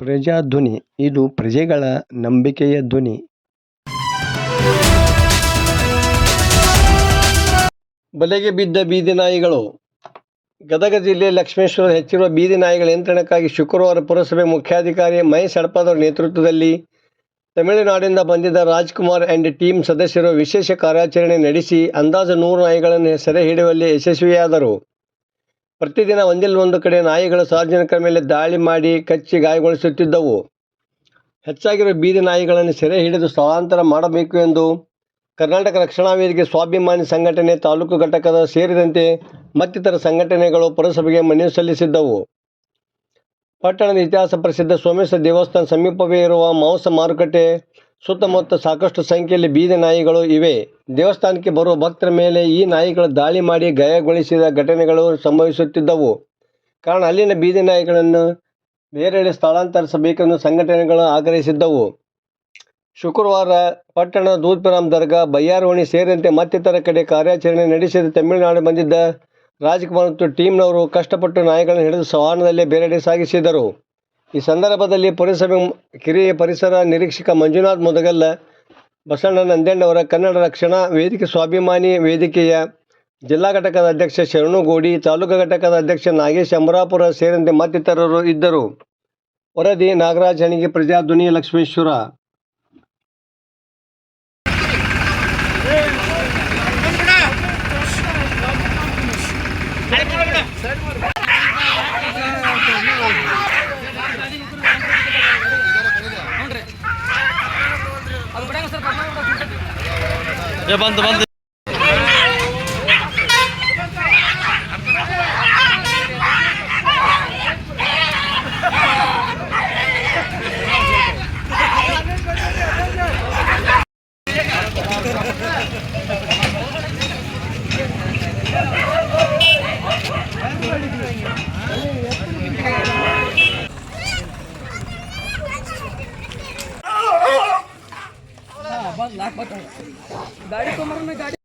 ಪ್ರಜಾಧ್ವನಿ, ಇದು ಪ್ರಜೆಗಳ ನಂಬಿಕೆಯ ಧ್ವನಿ. ಬಲೆಗೆ ಬಿದ್ದ ಬೀದಿ ನಾಯಿಗಳು. ಗದಗ ಜಿಲ್ಲೆ ಲಕ್ಷ್ಮೇಶ್ವರ ಹೆಚ್ಚಿರುವ ಬೀದಿ ನಾಯಿಗಳ ನಿಯಂತ್ರಣಕ್ಕಾಗಿ ಶುಕ್ರವಾರ ಪುರಸಭೆ ಮುಖ್ಯಾಧಿಕಾರಿ ಮಹೇಶ್ ಹಡಪದವರ ನೇತೃತ್ವದಲ್ಲಿ ತಮಿಳುನಾಡಿನಿಂದ ಬಂದಿದ್ದ ರಾಜ್ಕುಮಾರ್ ಆ್ಯಂಡ್ ಟೀಮ್ ಸದಸ್ಯರು ವಿಶೇಷ ಕಾರ್ಯಾಚರಣೆ ನಡೆಸಿ ಅಂದಾಜು ನೂರು ನಾಯಿಗಳನ್ನು ಸೆರೆ ಹಿಡಿಯುವಲ್ಲಿ ಯಶಸ್ವಿಯಾದರು. ಪ್ರತಿದಿನ ಒಂದಿಲ್ಲ ಒಂದು ಕಡೆ ನಾಯಿಗಳು ಸಾರ್ವಜನಿಕರ ಮೇಲೆ ದಾಳಿ ಮಾಡಿ ಕಚ್ಚಿ ಗಾಯಗೊಳಿಸುತ್ತಿದ್ದವು. ಹೆಚ್ಚಾಗಿರುವ ಬೀದಿ ನಾಯಿಗಳನ್ನು ಸೆರೆ ಹಿಡಿದು ಸ್ಥಳಾಂತರ ಮಾಡಬೇಕು ಎಂದು ಕರ್ನಾಟಕ ರಕ್ಷಣಾ ವೇದಿಕೆ ಸ್ವಾಭಿಮಾನಿ ಸಂಘಟನೆ ತಾಲೂಕು ಘಟಕದ ಸೇರಿದಂತೆ ಮತ್ತಿತರ ಸಂಘಟನೆಗಳು ಪುರಸಭೆಗೆ ಮನವಿ ಸಲ್ಲಿಸಿದ್ದವು. ಪಟ್ಟಣದ ಇತಿಹಾಸ ಪ್ರಸಿದ್ಧ ಸೋಮೇಶ್ವರ ದೇವಸ್ಥಾನ ಸಮೀಪವೇ ಇರುವ ಮಾಂಸ ಮಾರುಕಟ್ಟೆ ಸುತ್ತಮುತ್ತ ಸಾಕಷ್ಟು ಸಂಖ್ಯೆಯಲ್ಲಿ ಬೀದಿ ನಾಯಿಗಳು ಇವೆ. ದೇವಸ್ಥಾನಕ್ಕೆ ಬರುವ ಭಕ್ತರ ಮೇಲೆ ಈ ನಾಯಿಗಳು ದಾಳಿ ಮಾಡಿ ಗಾಯಗೊಳಿಸಿದ ಘಟನೆಗಳು ಸಂಭವಿಸುತ್ತಿದ್ದವು. ಕಾರಣ ಅಲ್ಲಿನ ಬೀದಿ ನಾಯಿಗಳನ್ನು ಬೇರೆಡೆ ಸ್ಥಳಾಂತರಿಸಬೇಕೆಂದು ಸಂಘಟನೆಗಳು ಆಗ್ರಹಿಸಿದ್ದವು. ಶುಕ್ರವಾರ ಪಟ್ಟಣ ದೂದ್ಪರಾಮ್ ದರ್ಗಾ ಬಯ್ಯಾರವಣಿ ಸೇರಿದಂತೆ ಮತ್ತಿತರ ಕಡೆ ಕಾರ್ಯಾಚರಣೆ ನಡೆಸಿದ ತಮಿಳುನಾಡು ಬಂದಿದ್ದ ರಾಜ್ಕುಮಾರ್ ಮತ್ತು ಟೀಮ್ನವರು ಕಷ್ಟಪಟ್ಟು ನಾಯಿಗಳನ್ನು ಹಿಡಿದು ಸವಾನದಲ್ಲೇ ಬೇರೆಡೆ ಸಾಗಿಸಿದರು. ಈ ಸಂದರ್ಭದಲ್ಲಿ ಪುರಸಭೆ ಕಿರಿಯ ಪರಿಸರ ನಿರೀಕ್ಷಕ ಮಂಜುನಾಥ್ ಮುದಗಲ್ಲ ಬಸಣ್ಣ ನಂದೇಣ್ಣವರ ಕನ್ನಡ ರಕ್ಷಣಾ, ವೇದಿಕೆ ಸ್ವಾಭಿಮಾನಿ ವೇದಿಕೆಯ ಜಿಲ್ಲಾ ಘಟಕದ ಅಧ್ಯಕ್ಷ ಶರಣುಗೋಡಿ, ತಾಲೂಕು ಘಟಕದ ಅಧ್ಯಕ್ಷ ನಾಗೇಶ್ ಅಮರಾಪುರ ಸೇರಿದಂತೆ ಮತ್ತಿತರರು ಇದ್ದರು. ವರದಿ ನಾಗರಾಜ್ ಹಣಿಗೆ ಪ್ರಜಾಧ್ವನಿ ಲಕ್ಷ್ಮೇಶ್ವರ. 야 반대 반대 Thank you. लाख बताया गाड़ी तो मगर मैं गाड़ी